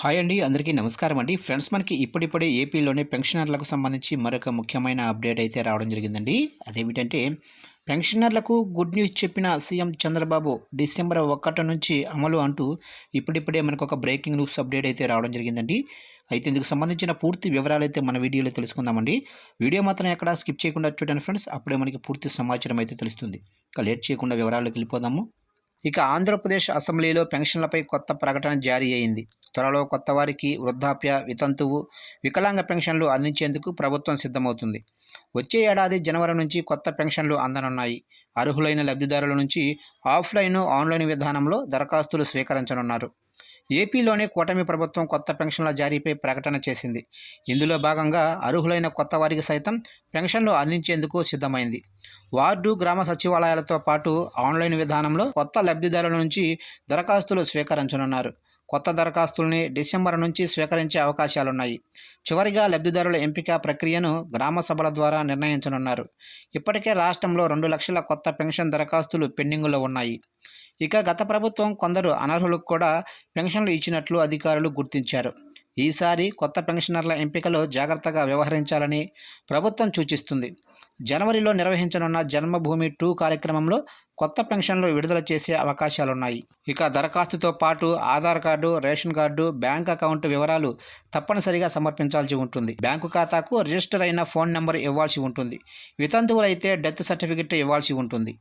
Hi అండి అందరికీ నమస్కారం అండి. ఫ్రెండ్స్ మనకి ఇప్పుడిప్పుడే ఏపీలోనే పెన్షనర్లకు సంబంధించి మరొక ముఖ్యమైన అప్డేట్ అయితే రావడం జరిగిందండి. అదేమిటంటే పెన్షనర్లకు గుడ్ న్యూస్ చెప్పిన సీఎం చంద్రబాబు డిసెంబర్ ఒకటి నుంచి అమలు అంటూ ఇప్పుడిప్పుడే మనకు ఒక బ్రేకింగ్ న్యూస్ అప్డేట్ అయితే రావడం జరిగిందండి. అయితే ఇందుకు సంబంధించిన పూర్తి వివరాలు అయితే మన వీడియోలో తెలుసుకుందామండి. వీడియో మాత్రం ఎక్కడ స్కిప్ చేయకుండా చూడండి ఫ్రెండ్స్. అప్పుడే మనకి పూర్తి సమాచారం అయితే తెలుస్తుంది. ఇక లేట్ చేయకుండా వివరాలకు వెళ్ళిపోదాము. ఇక ఆంధ్రప్రదేశ్ అసెంబ్లీలో పెన్షన్లపై కొత్త ప్రకటన జారీ అయింది. త్వరలో కొత్త వారికి వృద్ధాప్య వితంతువు వికలాంగ పెన్షన్లు అందించేందుకు ప్రభుత్వం సిద్ధమవుతుంది. వచ్చే ఏడాది జనవరి నుంచి కొత్త పెన్షన్లు అందనున్నాయి. అర్హులైన లబ్ధిదారుల నుంచి ఆఫ్లైన్ ఆన్లైన్ విధానంలో దరఖాస్తులు స్వీకరించనున్నారు. ఏపీలోనే కూటమి ప్రభుత్వం కొత్త పెన్షన్ల జారీపై ప్రకటన చేసింది. ఇందులో భాగంగా అర్హులైన కొత్త వారికి సైతం పెన్షన్లు అందించేందుకు సిద్ధమైంది. వార్డు గ్రామ సచివాలయాలతో పాటు ఆన్లైన్ విధానంలో కొత్త లబ్ధిదారుల నుంచి దరఖాస్తులు స్వీకరించనున్నారు. కొత్త దరఖాస్తుల్ని డిసెంబర్ నుంచి స్వీకరించే అవకాశాలున్నాయి. చివరిగా లబ్ధిదారుల ఎంపిక ప్రక్రియను గ్రామ సభల ద్వారా నిర్ణయించనున్నారు. ఇప్పటికే రాష్ట్రంలో రెండు లక్షల కొత్త పెన్షన్ దరఖాస్తులు పెండింగులో ఉన్నాయి. ఇక గత ప్రభుత్వం కొందరు అనర్హులకు కూడా పెన్షన్లు ఇచ్చినట్లు అధికారులు గుర్తించారు. ఈసారి కొత్త పెన్షనర్ల ఎంపికలో జాగ్రత్తగా వ్యవహరించాలని ప్రభుత్వం సూచిస్తుంది. జనవరిలో నిర్వహించనున్న జన్మభూమి టూ కార్యక్రమంలో కొత్త పెన్షన్లు విడుదల చేసే అవకాశాలున్నాయి. ఇక దరఖాస్తుతో పాటు Aadhaar card ration card bank account వివరాలు తప్పనిసరిగా సమర్పించాల్సి ఉంటుంది. బ్యాంకు ఖాతాకు రిజిస్టర్ అయిన ఫోన్ నెంబర్ ఇవ్వాల్సి ఉంటుంది. వితంతువులైతే డెత్ సర్టిఫికెట్ ఇవ్వాల్సి ఉంటుంది.